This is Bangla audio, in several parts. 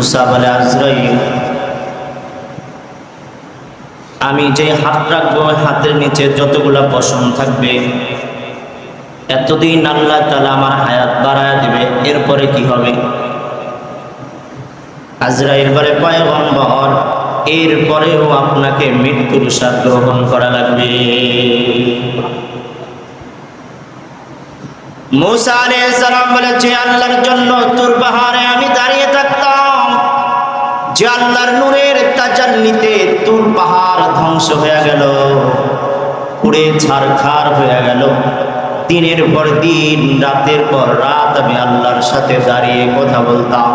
মুসা বলে, আজরাইল, আমি যে হাত রাখব হাতের নিচে যতগুলা পশম থাকবে, এতদিন আল্লাহ তালা আমার হায়াত বাড়ায় দিবে, এরপরে কি হবে? আজরাইল বলে, পয়গম্বর, এরপরেও আপনাকে মৃত্যুর স্বাদ গ্রহণ করা লাগবে। মুসা আলাইহিস সালাম বলে, যে আল্লাহর জন্য তোর পাহাড়ে আমি দাঁড়িয়ে থাকতাম যে আল্লাহর নূরের তাজাল্লিতে তুর পাহাড় ধ্বংস হয়ে গেল, পুড়ে ছারখার হয়ে গেল। দিনের পর দিন, রাতের পর রাত আমি আল্লাহর সাথে দাঁড়িয়ে কথা বলতাম।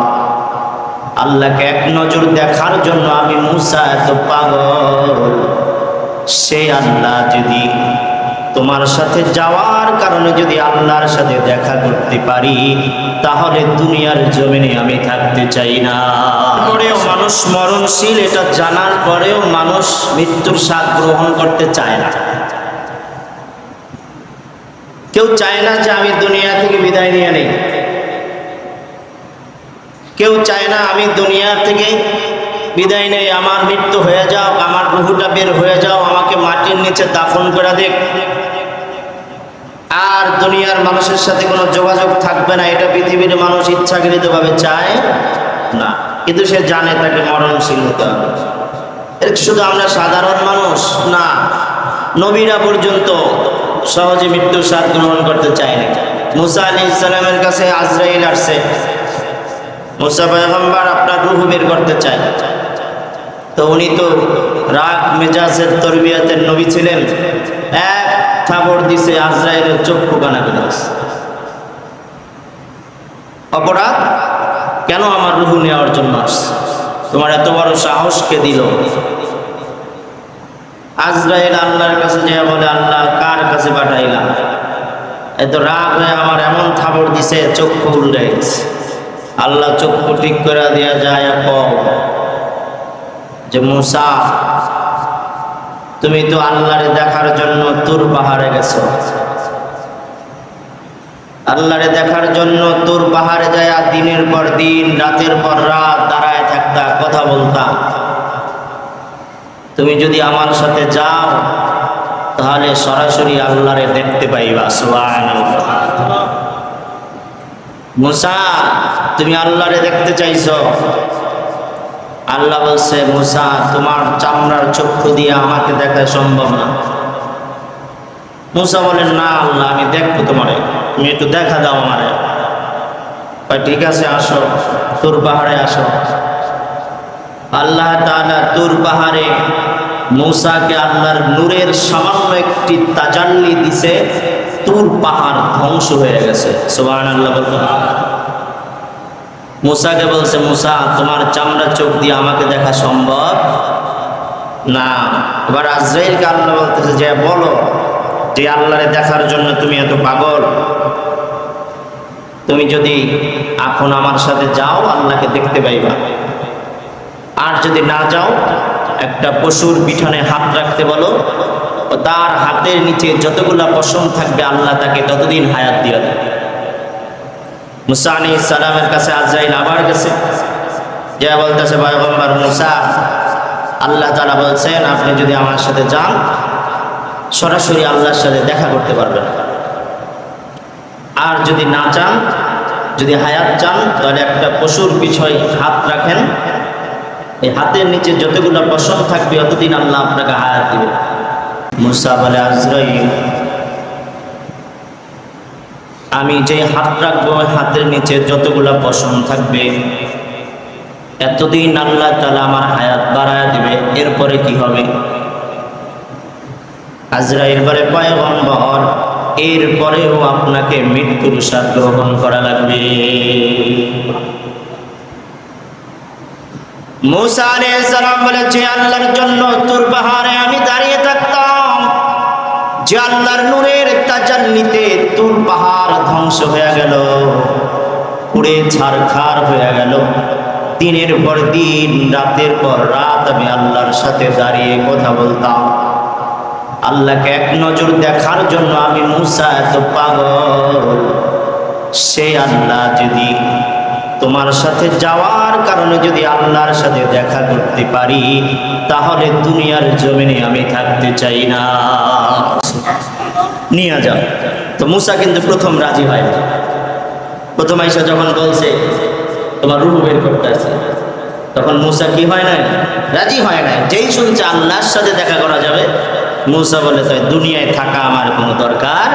আল্লাহকে এক নজর দেখার জন্য আমি মুসা এত পাগল। সে আল্লাহ যদি তোমার সাথে যাওয়ার কারণে যদি আল্লাহর সাথে দেখা করতে পারি, তাহলে দুনিয়ার জমিনে আমি থাকতে চাই না। মানুষ মরণশীল, এটা জানার পরেও মানুষ মৃত্যুর স্বাদ গ্রহণ করতে চায় না। কেউ চায় না যে আমি দুনিয়া থেকে বিদায় নিয়ে নেই। কেউ চায় না আমি দুনিয়া থেকে বিদায় নেই। আমার মৃত্যু হয়ে যাও, আমার রুহুটা বের হয়ে যাও, আমাকে মাটির নিচে দাফন করে দেখ আর দুনিয়ার মানুষের সাথে কোনো যোগাযোগ থাকবে না। এটা পৃথিবীর মানুষ ইচ্ছাকৃতভাবে চায় না। কিন্তু সে জানে তাকে মরণশীল হতে হবে। শুধু আমরা সাধারণ মানুষ? না। নবীরা পর্যন্ত সহজে মৃত্যুর স্বাদ গ্রহণ করতে চায়নি। মুসা আলি ইসলামের কাছে আজরাইল আসছে। মুসা পয়গম্বর আপনার রুহ বের করতে চায়। তো উনি তো রাগ, মেজাজের তরবিয়াতের নবী ছিলেন। এক থাবর দিছে আজরাইলের চক্ষু কানা করে অপরাধ? কেন আমার রুহ নেওয়ার জন্য আসছে? তোমার এত বড় সাহস কে দিল? আজরাইল আল্লাহর কাছে যে বলে, আল্লাহ, কার কাছে পাঠাইলাম এত রাগ হয়ে আমার এমন থাবর দিছে, চক্ষু উল্টে গেছে। আল্লাহ চক্ষু ঠিক করে দেওয়া যায় কম যে, মুসা, তুমি তো আল্লাহরে দেখার জন্য তোর পাহাড়ে গেছো। আল্লাহরে দেখার জন্য তোর পাহাড়ে যায় দিনের পর দিন, রাতের পর রাত দাঁড়ায় থাকতা, কথা বলতা। তুমি যদি আমার সাথে যাও, তাহলে সরাসরি আল্লাহরে দেখতে পাইবা, সুবহানাল্লাহ। মুসা, তুমি আল্লাহরে দেখতে চাইছো? আল্লাহ বলছে, মুসা, তোমার চামড়ার চক্ষু দিয়ে আমাকে দেখা সম্ভব না। মুসা বলেন না আল্লাহ, আমি দেখব তোমারে। তুমি একটু দেখা দাও আমারে। ঠিক আছে, আসো, তোর পাহাড়ে আসো। আল্লাহ তোর পাহাড়ে মুসাকে আল্লাহর নূরের সামান্য একটি তাজাল্লি দিছে, তোর পাহাড় ধ্বংস হয়ে গেছে। সুবহান আল্লাহ বলতে মুসাকে বলছে, মুসা, তোমার চামড়া চোখ দিয়ে আমাকে দেখা সম্ভব? না। এবার আজরাইলকে আল্লাহ বলতেছে যে, বলো। যে আল্লাহরে দেখার জন্য তুমি এত পাগল। তুমি যদি এখন আমার সাথে যাও, আল্লাহকে দেখতে পাইবা। আর যদি না যাও, একটা পশুর পিছনে হাত রাখতে বলো, ও তার হাতের নিচে যতগুলা পশম থাকবে, আল্লাহ তাকে ততদিন হায়াত দিয়ে দেবে। মুসা আলী সালামের কাছে আজরাইল আবার গেছে। যে বলতেছে, পয়গম্বর মুসা, আল্লাহ তালা বলছেন, আপনি যদি আমার সাথে যান সরাসরি আল্লাহর সাথে দেখা করতে পারবেন আর যদি না চান, যদি হায়াত চান, তাহলে একটা পশুর পিছয় হাত রাখেন। এই হাতের নিচে যতগুলো পশম থাকবে, অতদিন আল্লাহ আপনাকে হায়াত দিবে। মুসা বলে, আজরাইল, আমি যে হাত রাখব হাতের নিচে যতগুলা পশম থাকবে, এতদিন আল্লাহ তালা আমার হায়াত বাড়ায় দিবে। এরপরে কি হবে? আজরাইল বলে, পয়গম্বর, এরপরেও আপনাকে মৃত্যুর স্বাদ গ্রহণ করা লাগবে। আল্লাহর জন্য আমি দাঁড়িয়ে থাকতাম আল্লাহর নূরের ধ্বংস হয়ে ছারখার হয়ে গেল। দিনের পর দিন, রাতের পর রাত আমি আল্লাহর সাথে দাঁড়িয়ে কথা বলতাম। আল্লাহকে এক নজর দেখার জন্য আমি মুসা এত পাগল। সে আল্লাহ যদি তোমার সাথে যাওয়ার কারণে যদি আল্লাহর সাথে দেখা করতে পারি, তাহলে দুনিয়ার জমিনে আমি থাকতে চাই না। নিয়ে যাও। তো মুসা কিন্তু প্রথম রাজি হয় প্রথম আইসা যখন বলছে, তোমার রুহু বের করতে আছে। তখন মুসা কি হয় না রাজি হয় না যেই শুনছে আল্লাহর সাথে দেখা করা যাবে মুসা বলে তাই দুনিয়ায় থাকা আমার কোনো দরকার